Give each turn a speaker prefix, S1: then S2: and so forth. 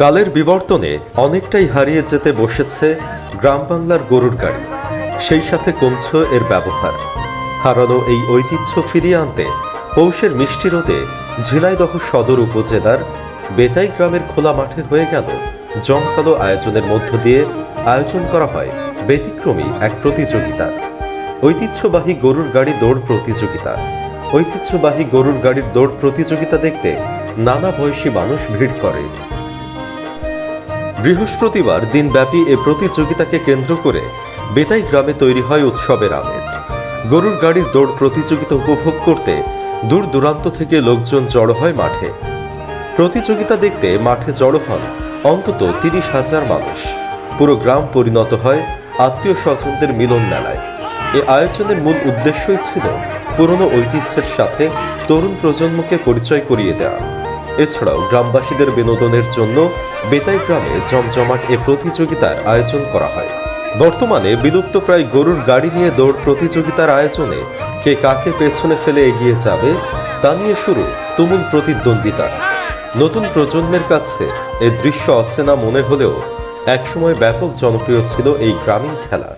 S1: কালের বিবর্তনে অনেকটাই হারিয়ে যেতে বসেছে গ্রাম বাংলার গরুর গাড়ি। সেই সাথে কমছে এর ব্যবহার। হারানো এই ঐতিহ্য ফিরিয়ে আনতে পৌষের মিষ্টি রোদে ঝিনাইদহ সদর উপজেলার বেতাই গ্রামের খোলা মাঠে হয়ে গেল জমকালো আয়োজনের মধ্য দিয়ে আয়োজন করা হয় ব্যতিক্রমী এক প্রতিযোগিতা। ঐতিহ্যবাহী গরুর গাড়ি দৌড় প্রতিযোগিতা। ঐতিহ্যবাহী গরুর গাড়ির দৌড় প্রতিযোগিতা দেখতে নানা বয়সী মানুষ ভিড় করে। বৃহস্পতিবার দিনব্যাপী এ প্রতিযোগিতাকে কেন্দ্র করে বেতাই গ্রামে তৈরি হয় উৎসবের আমেজ। গরুর গাড়ির দৌড় প্রতিযোগিতা উপভোগ করতে দূর দূরান্ত থেকে লোকজন জড়ো হয় মাঠে। প্রতিযোগিতা দেখতে মাঠে জড়ো হন অন্তত তিরিশ হাজার মানুষ। পুরো গ্রাম পরিণত হয় আত্মীয় স্বজনদের মিলন মেলায়। এ আয়োজনের মূল উদ্দেশ্যই ছিল পুরনো ঐতিহ্যের সাথে তরুণ প্রজন্মকে পরিচয় করিয়ে দেওয়া। এছাড়াও গ্রামবাসীদের বিনোদনের জন্য বেতাই গ্রামে জমজমাট এ প্রতিযোগিতার আয়োজন করা হয়। বর্তমানে বিলুপ্তপ্রায় গরুর গাড়ি নিয়ে দৌড় প্রতিযোগিতার আয়োজনে কে কাকে পেছনে ফেলে এগিয়ে যাবে তা নিয়ে শুরু তুমুল প্রতিদ্বন্দ্বিতা। নতুন প্রজন্মের কাছে এ দৃশ্য অচেনা মনে হলেও একসময় ব্যাপক জনপ্রিয় ছিল এই গ্রামীণ খেলা।